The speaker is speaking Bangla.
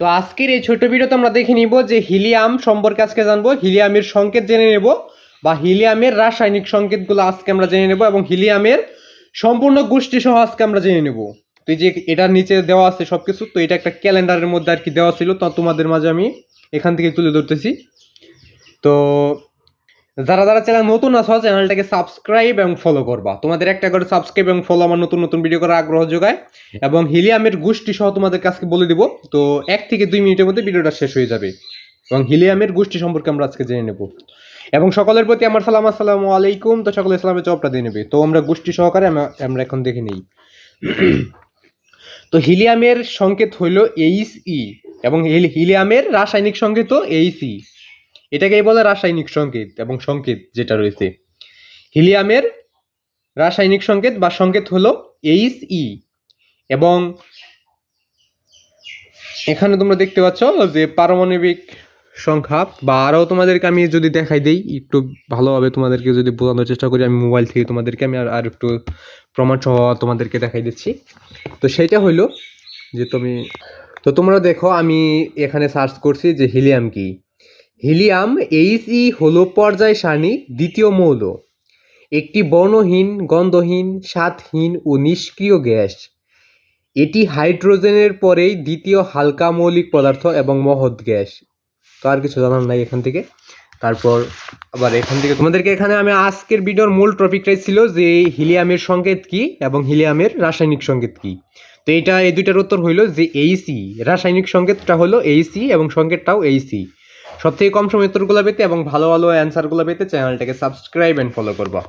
তো আজকের এই ছোট ভিডিওতে আমরা দেখে নিব যে হিলিয়াম সম্পর্কে আজকে জানব। হিলিয়ামের সংকেত জেনে নেব বা হিলিয়ামের রাসায়নিক সংকেতগুলো আজকে আমরা জেনে নেব এবং হিলিয়ামের সম্পূর্ণ গোষ্ঠী সহ আজকে আমরা জেনে নেব। তো এই যে এটার নিচে দেওয়া আছে সব কিছু তো এটা একটা ক্যালেন্ডারের মধ্যে আর কি দেওয়া ছিল, তো তোমাদের মাঝে আমি এখান থেকে তুলে ধরতেছি। তো যারা যারা চ্যানেল নতুন আছো চ্যানেলটাকে সাবস্ক্রাইব এবং ফলো করবা। তোমাদের একটা করে সাবস্ক্রাইব এবং ফলো আমার নতুন নতুন ভিডিও করার আগ্রহ যোগায়। এবং হিলিয়ামের গোষ্ঠী সহ তোমাদের কাছকে বলে দিব। তো এক থেকে দুই মিনিটের মধ্যে ভিডিওটা শেষ হয়ে যাবে। এবং হিলিয়ামের গোষ্ঠী সম্পর্কে আমরা আজকে জেনে নেব। এবং সকলের প্রতি আমার সালাম, আসসালামু আলাইকুম। তো সকলে ইসলামের জবটা দিয়ে নেবে। তো আমরা গোষ্ঠী সহকারে আমরা এখন দেখে নিই। তো হিলিয়ামের সংকেত হইল এইচ ই এবং হিল- হিলিয়ামের রাসায়নিক সংকেত এইচ ই এটাকেই বলে রাসায়নিক সংকেত এবং সংকেত যেটা রয়েছে। হিলিয়ামের রাসায়নিক সংকেত বা সংকেত হলো এইচ ই এবং এখানে তোমরা দেখতে পাচ্ছ যে পারমাণবিক সংখ্যা বা আরও তোমাদেরকে আমি যদি দেখাই দিই, একটু ভালোভাবে তোমাদেরকে যদি বোঝানোর চেষ্টা করি, আমি মোবাইল থেকে তোমাদেরকে আমি আর আর একটু প্রমাণ সহ তোমাদেরকে দেখাই দিচ্ছি। তো সেটা হইল যে তুমি, তো তোমরা দেখো আমি এখানে সার্চ করছি যে হিলিয়াম কি। হিলিয়াম এইচ ই হলো পর্যায় সারণী, দ্বিতীয় মৌল। একটি বর্ণহীন, গন্ধহীন, স্বাদহীন ও নিষ্ক্রিয় গ্যাস। এটি হাইড্রোজেনের পরেই দ্বিতীয় হালকা মৌলিক পদার্থ এবং মহৎ গ্যাস। তো আর কিছু জানার নাই এখান থেকে। তারপর আবার এখান থেকে তোমাদেরকে এখানে আমি আজকের ভিডিওর মূল টপিকটাই ছিল যে হিলিয়ামের সংকেত কি এবং হিলিয়ামের রাসায়নিক সংকেত কি। তো এইটা এই দুইটার উত্তর হইল যে এইসি রাসায়নিক সংকেতটা হলো এইসি এবং সংকেতটাও এইসি সব থেকে কম সময় উত্তরগুলো পেতে এবং ভালো ভালো অ্যান্সারগুলো পেতে চ্যানেলটাকে সাবস্ক্রাইব অ্যান্ড ফলো করবা।